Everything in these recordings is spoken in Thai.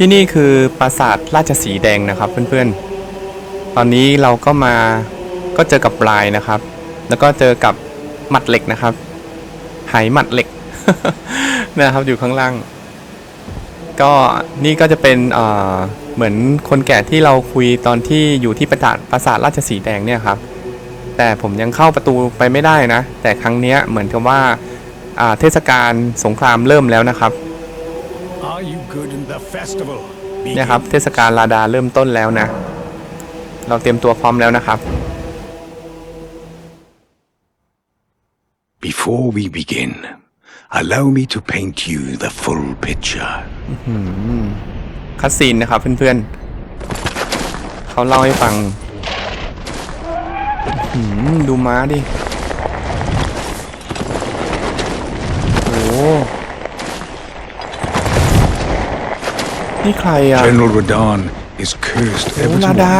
ที่นี่คือปราสาทราชสีแดงนะครับเพื่อนๆ ตอนนี้เราก็มาก็เจอกับปลายนะครับ แล้วก็เจอกับหมัดเหล็กนะครับไหหมัดเหล็กนะครับอยู่ข้างล่าง ก็นี่ก็จะเป็นเหมือนคนแก่ที่เราคุยตอนที่อยู่ที่ปราสาทปราสาทราชสีแดงเนี่ยครับ แต่ผมยังเข้าประตูไปไม่ได้นะ แต่ครั้งนี้เหมือนกับว่าเทศกาลสงครามเริ่มแล้วนะครับ เนี่ยครับ เทศกาลลาดาเริ่มต้นแล้วนะ เราเตรียมตัวพร้อมแล้วนะครับ Before we begin, allow me to paint you the full picture. คัสซีนนะครับเพื่อนๆ เขาเล่าให้ฟังอื้อหือดูม้าดิ โอ้ นี่ใครอ่ะ General Radon is cursed โอ้ ever ลา to ดา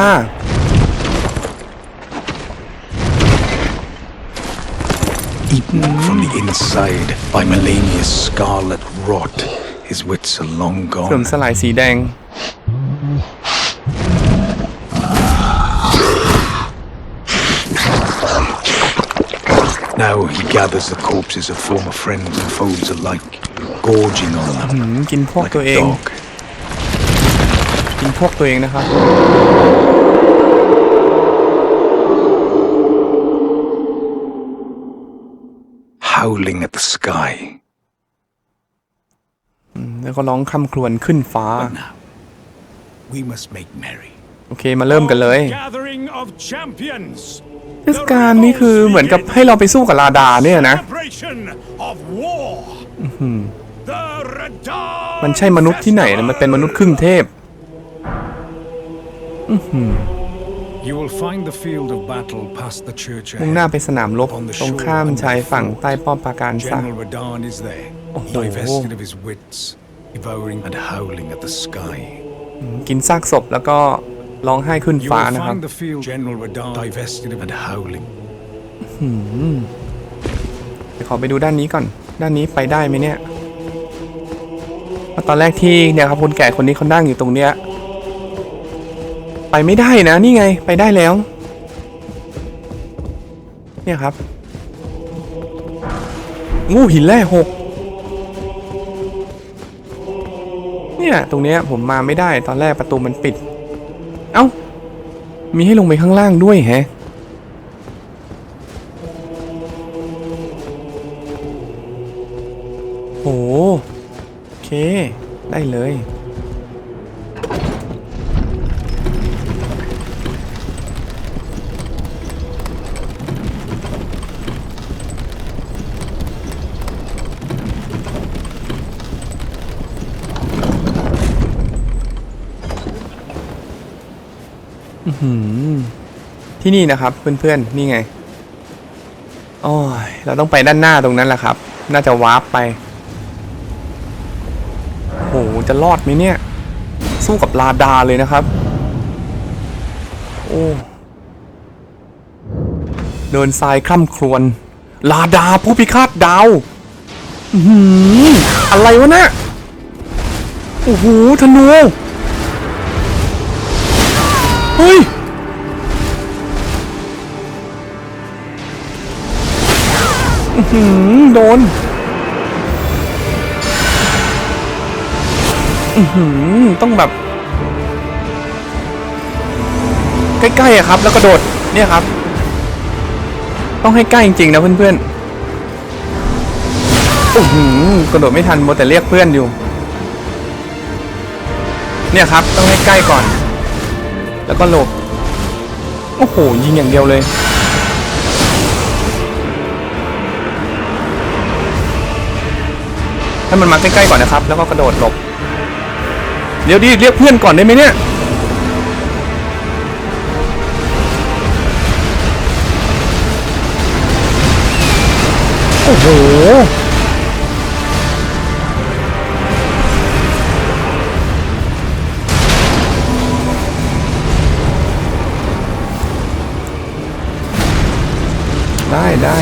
eaten from the inside by Melania's scarlet rot. His wits are long เสื่อม gone. สลายสีแดง Now he gathers the corpses of former friends and foes alike, gorging on หื them มกินพวก like ตัว a เอง dog. กินพวกตัวเองนะครับ howling at the sky. แล้วก็ร้องคร่ำครวญขึ้นฟ้า Now, we must make merry. โอเค มาเริ่มกันเลย Gathering of champions. เทศกาลนี่คือเหมือนกับให้เราไปสู้กับลาดาเนี่ยนะ Celebration of war. The Radar มันใช่มนุษย์ที่ไหนนะมันเป็นมนุษย์ครึ่งเทพ มุ่งหน้า ahead. ไปสนามรบตรงข้ามชายฝั่งใต้ป้อมปราการซะ General Radon is there, Oh. divested of his wits, devouring and howling at the sky. กินซากศพแล้วก็ร้องไห้ขึ้น You ฟ้า will นะครับ find the field General Radon divested of and howling. เดี๋ยวขอไปดูด้านนี้ก่อน ด้านนี้ไปได้ไหมเนี่ยเพราะตอนแรกที่เนี่ยครับคนแก่คนนี้เขานั่งอยู่ตรงเนี้ย ไปไม่ได้นะนี่ไงไปได้แล้ว เนี่ยครับ งูหินแร่หกเนี่ยตรงเนี้ยผมมาไม่ได้ตอนแรกประตูมันปิด เอ้า มีให้ลงไปข้างล่างด้วยแฮะโหโอเค ได้เลย ที่นี่นะครับ เพื่อนๆ นี่ไงโอ้ยเราต้องไปด้านหน้าตรงนั้นแหละครับ น่าจะวาร์ปไปโหจะรอดไหมเนี่ย สู้กับลาดาเลยนะครับ โอ้เดินทรายคล่ำครวญลาดาผู้พิฆาตดาวอืออะไรวะเนี่ยโอ้โหธนู เฮ้ยอือหือโดนอือหือต้องแบบ ใกล้ๆอะครับ แล้วกระโดด เนี่ยครับ ต้องให้ใกล้จริงๆนะเพื่อนๆโอ้โหกระโดดไม่ทันโมแต่เรียกเพื่อนอยู่ เนี่ยครับ ต้องให้ใกล้ก่อน แล้วก็หลบ โอ้โห ยิงอย่างเดียวเลยให้มันมาใกล้ๆก่อนนะครับ แล้วก็กระโดดหลบ เดี๋ยวดิเรียกเพื่อนก่อนได้ไหมเนี่ย โอ้โห ได้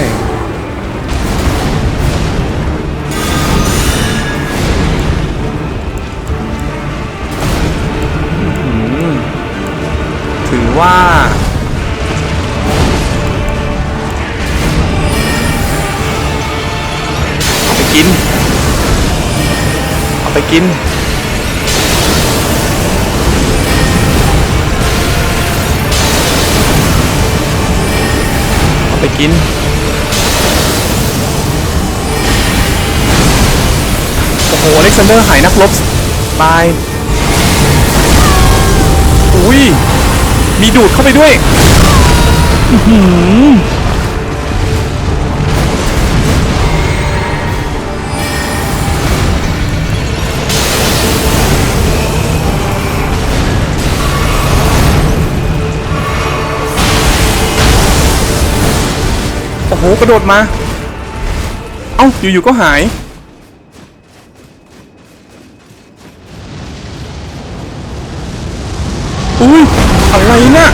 ถือว่าไปกิน เอาไปกินไปกิน หอเล็กซานเดอร์หายนักรบตาย อุ้ย มีดูดเข้าไปด้วยหือโอ้โห กระโดดมา เอ้า อยู่ๆก็หาย อุ้ยอะไรเนี่ย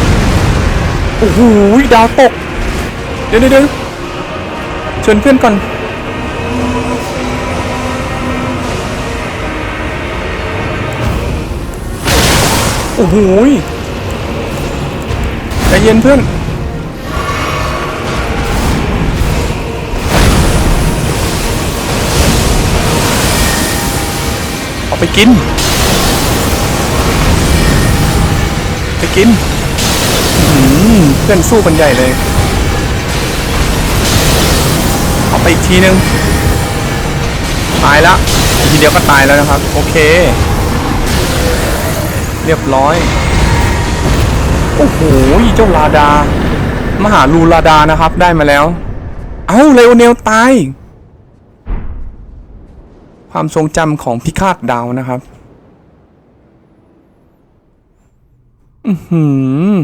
โอ้โหดาวตกเดี๋ยวเดี๋ยวเดี๋ยวเชิญเพื่อนก่อนโอ้โหใจเย็นเพื่อนเอาไปกิน ไปกินเพื่อนสู้กันใหญ่เลย เอาไปอีกทีนึง ตายแล้วทีเดียวก็ตายแล้วนะครับ โอเค เรียบร้อย โอ้โหเจ้าลาดา มหาลูลาดานะครับ ได้มาแล้ว เอ้าเลโอเนลตาย ความทรงจำของพิฆาตดาวนะครับ อือหือ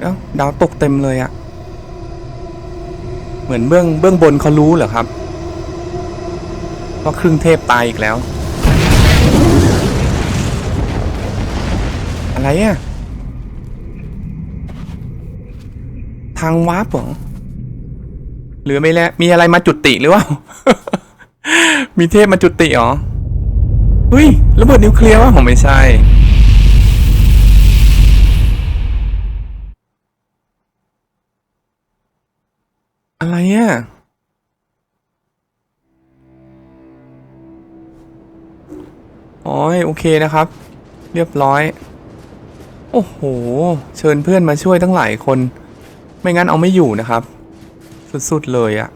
เอ้าดาวตกเต็มเลยอะเหมือนเบื้องเบื้องบนเขารู้เหรอครับว่าครึ่งเทพตายอีกแล้ว อะไรอะทางวาร์ปเหรอ หรือไม่แล้วมีอะไรมาจุติหรือว่า มีเทพมาจุติเหรอเฮ้ยระเบิดนิวเคลียร์วะผมไม่ใช่ อะไรอะอ๋อโอเคนะครับ เรียบร้อย โอ้โห เชิญเพื่อนมาช่วยตั้งหลายคน ไม่งั้นเอาไม่อยู่นะครับ สุด ๆ เลยอะ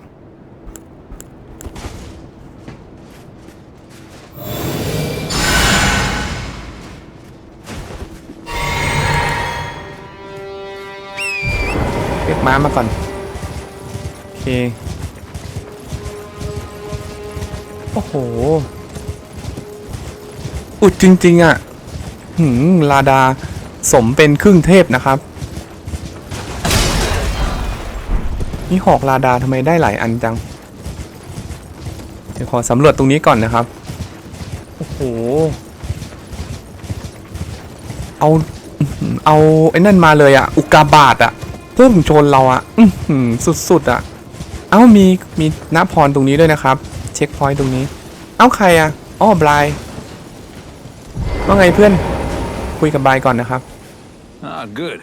เรียกม้ามาก่อน โอเค โอ้โห อุดจริง ๆอะ หืมลาดาสมเป็นครึ่งเทพนะครับ นี่หอกลาดาทำไมได้หลายอันจัง เดี๋ยวขอสำรวจตรงนี้ก่อนนะครับ โอ้โห เอาอื้อหือเอาไอ้นั่นมาเลยอะอุกาบาตอะพุ่งชนเราอะอื้อหือสุดๆอะเอ้ามีมีน้าพรตรงนี้ด้วยนะครับ เช็คพอยต์ตรงนี้ เอ้าใครอะอ้อบลายว่าไงเพื่อน คุยกับบายก่อนนะครับ Ah, good.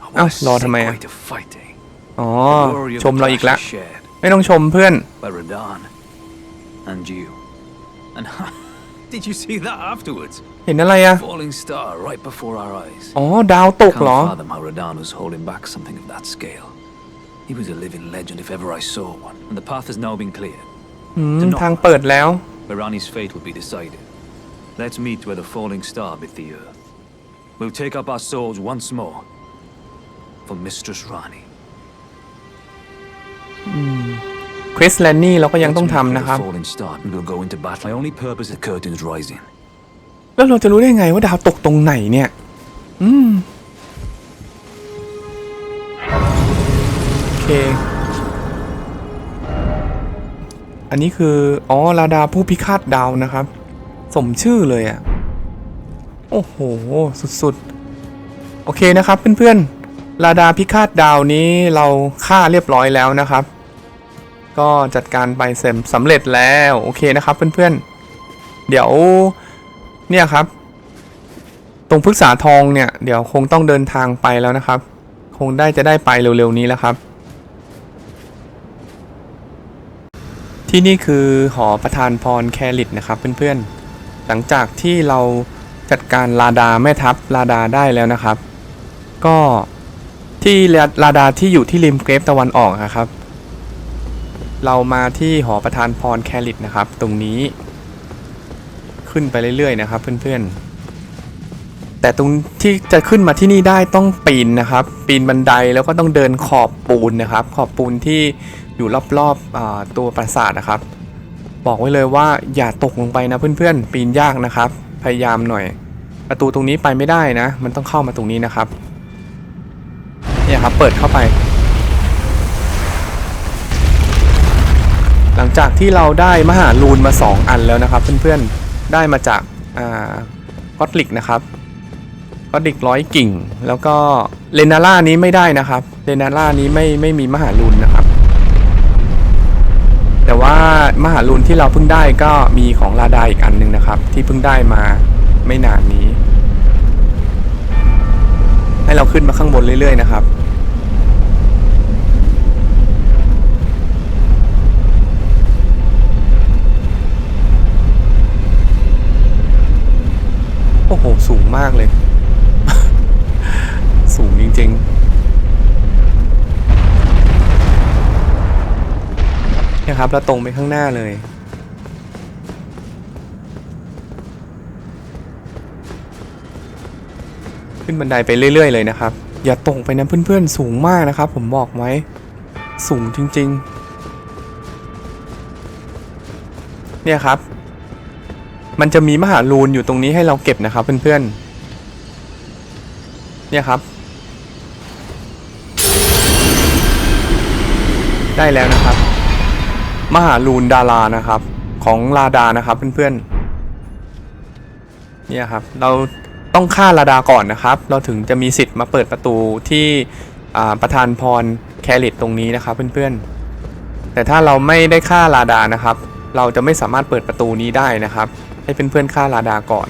Oh, What a Lord, sick am I- way to fight, eh? อ๋อ The glory of ชม the เราอีก clash แล้ว is shared ไม่ต้องชมเพื่อน by Radon and you. And did you see that afterwards? เห็นอะไรอะ Falling star right before our eyes. อ๋อ ดาวตกเหรอ Can't fathom how Radon was holding back something of that scale. He was a living legend if ever I saw one, and the path has now been cleared. อืม To knock ทางเปิดแล้ว where Rani's fate will be decided. Let's meet where the falling star bit the earth. We'll take up our souls once more for Mistress Rani. เควสแลนนี่เราก็ยัง Let's ต้อง meet ทำ where นะครับ The falling star and we'll go into battle. My only purpose is curtains rising. แล้วเราจะรู้ได้ไงว่าดาวตกตรงไหนเนี่ย อืม โอเค อันนี้คือ อ๋อลาดาผู้พิฆาตดาวนะครับ สมชื่อเลยอะ่ะ โอ้โห สุดๆ โอเคนะครับเพื่อนๆลาดาพิฆาตดาวนี้เราฆ่าเรียบร้อยแล้วนะครับ ก็จัดการไปเสร็จสำเร็จแล้วโอเคนะครับเพื่อนๆ เดี๋ยวเนี่ยครับ ตรงพฤกษาทองเนี่ยเดี๋ยวคงต้องเดินทางไปแล้วนะครับ คงได้จะได้ไปเร็วๆนี้แล้วครับ ที่นี่คือหอประธานพรแคลิตนะครับเพื่อนๆ หลังจากที่เราจัดการลาดาแม่ทัพลาดาได้แล้วนะครับ ก็ที่ลาดาที่อยู่ที่ริมเกรฟตะวันออกนะครับ เรามาที่หอประธานพรแคลิตนะครับ ตรงนี้ ขึ้นไปเรื่อยๆนะครับ เพื่อนๆ แต่ตรงที่จะขึ้นมาที่นี่ได้ต้องปีนนะครับ ปีนบันไดแล้วก็ต้องเดินขอบปูนนะครับ ขอบปูนที่อยู่รอบๆตัวปราสาทนะครับ บอกไว้เลยว่าอย่าตกลงไปนะเพื่อนๆ ปีนยากนะครับ พยายามหน่อย ประตูตรงนี้ไปไม่ได้นะ มันต้องเข้ามาตรงนี้นะครับ เนี่ยครับ เปิดเข้าไป ลังจากที่เราได้มหาลูนมา 2 อันแล้วนะครับ เพื่อนๆ ได้มาจากอ่าก็อตลิกนะครับกอตลิกร้อยกิ่ง แล้วก็เลนาล่านี้ไม่ได้นะครับเลนาล่านี้ไม่ไม่มีมหาลูนนะครับ แต่ว่ามหาลูนที่เราเพิ่งได้ก็มีของลาดาอีกอันหนึ่งนะครับ ที่เพิ่งได้มาไม่นานนี้ ให้เราขึ้นมาข้างบนเรื่อยๆนะครับ สูงมากเลย สูงจริงๆเนี่ยครับเราตรงไปข้างหน้าเลย ขึ้นบันไดไปเรื่อย ๆ เลยนะครับ อย่าตรงไปนะเพื่อนๆ สูงมากนะครับ ผมบอกไว้ สูงจริง ๆ เนี่ยครับ มันจะมีมหาลูนอยู่ตรงนี้ให้เราเก็บนะครับเพื่อนๆ เนี่ยครับ ได้แล้วนะครับ มหาลูนดารานะครับ ของลาดานะครับเพื่อนๆ เนี่ยครับเราต้องฆ่าลาดาก่อนนะครับ เราถึงจะมีสิทธิ์มาเปิดประตูที่ประธานพรแคริตตรงนี้นะครับเพื่อนๆ แต่ถ้าเราไม่ได้ฆ่าลาดานะครับ เราจะไม่สามารถเปิดประตูนี้ได้นะครับ ให้เพื่อนๆฆ่าลาดาก่อน